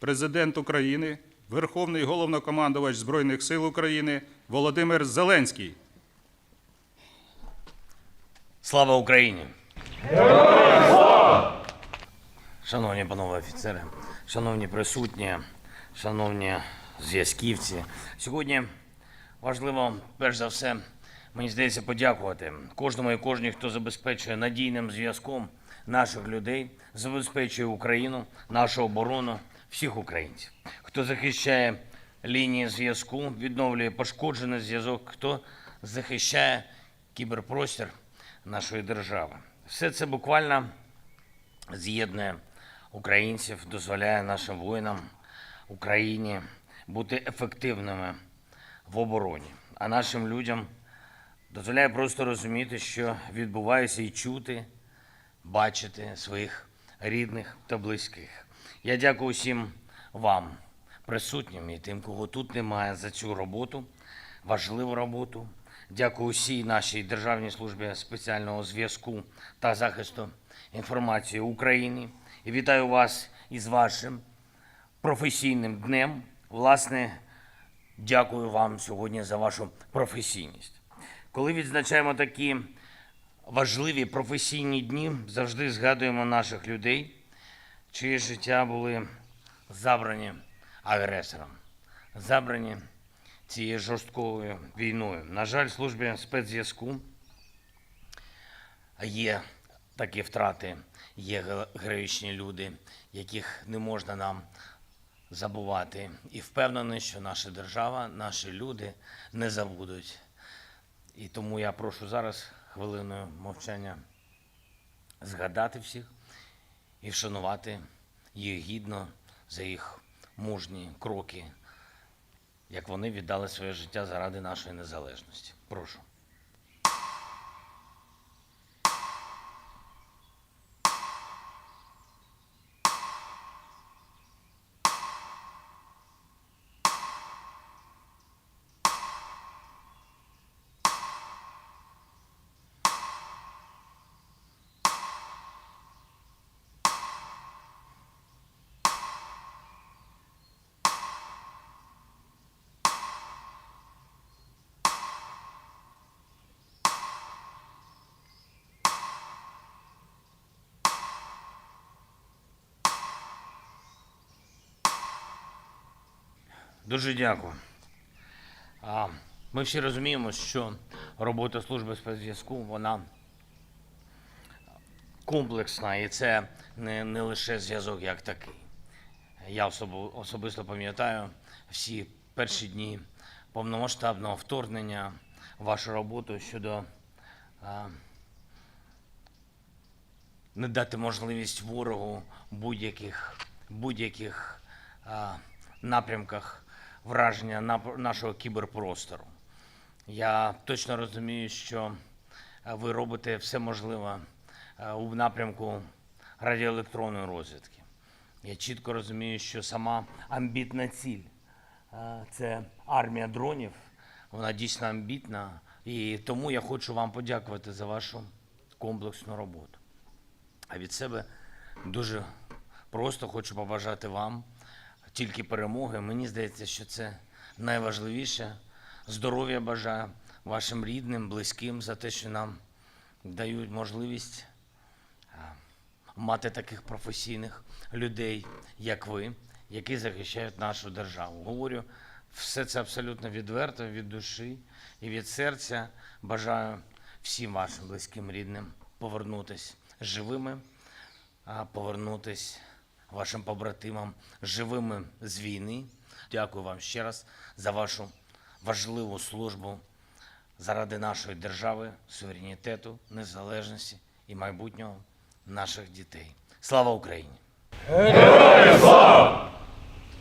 президент України, Верховний головнокомандувач Збройних сил України Володимир Зеленський. Слава Україні! Шановні панове офіцери, шановні присутні, шановні зв'язківці. Сьогодні важливо, перш за все, мені здається, подякувати кожному і кожній, хто забезпечує надійним зв'язком наших людей, забезпечує Україну, нашу оборону, всіх українців, хто захищає лінії зв'язку, відновлює пошкоджений зв'язок, хто захищає кіберпростір нашої держави. Все це буквально з'єднує українців, дозволяє нашим воїнам Україні бути ефективними в обороні, а нашим людям дозволяє просто розуміти, що відбувається, і чути, бачити своїх рідних та близьких. Я дякую всім вам, присутнім і тим, кого тут немає, за цю роботу, важливу роботу. Дякую усій нашій Державній службі спеціального зв'язку та захисту інформації України. І вітаю вас із вашим професійним днем. Власне, дякую вам сьогодні за вашу професійність. Коли відзначаємо такі важливі професійні дні, завжди згадуємо наших людей, чиї життя були забрані агресором, забрані цією жорсткою війною. На жаль, в службі спецзв'язку є такі втрати, є ге- героїчні люди, яких не можна нам забувати. І впевнений, що наша держава, наші люди не забудуть. І тому я прошу зараз хвилиною мовчання згадати всіх і вшанувати їх гідно за їх мужні кроки, як вони віддали своє життя заради нашої незалежності. Прошу. Дуже дякую. Ми всі розуміємо, що робота служби спецзв'язку вона комплексна, і це не, не лише зв'язок як такий. Я особо, особисто пам'ятаю всі перші дні повномасштабного вторгнення, вашу роботу щодо а, не дати можливість ворогу будь-яких, будь-яких напрямках враження нашого кіберпростору. Я точно розумію, що ви робите все можливе у напрямку радіоелектронної розвідки. Я чітко розумію, що сама амбітна ціль це армія дронів. Вона дійсно амбітна. І тому я хочу вам подякувати за вашу комплексну роботу. А від себе дуже просто хочу побажати вам тільки перемоги. Мені здається, що це найважливіше. Здоров'я бажаю вашим рідним, близьким за те, що нам дають можливість мати таких професійних людей, як ви, які захищають нашу державу. Говорю все це абсолютно відверто, від душі і від серця. Бажаю всім вашим близьким рідним повернутися живими, а повернутись вашим побратимам живими з війни. Дякую вам ще раз за вашу важливу службу заради нашої держави, суверенітету, незалежності і майбутнього наших дітей. Слава Україні! Героям слава!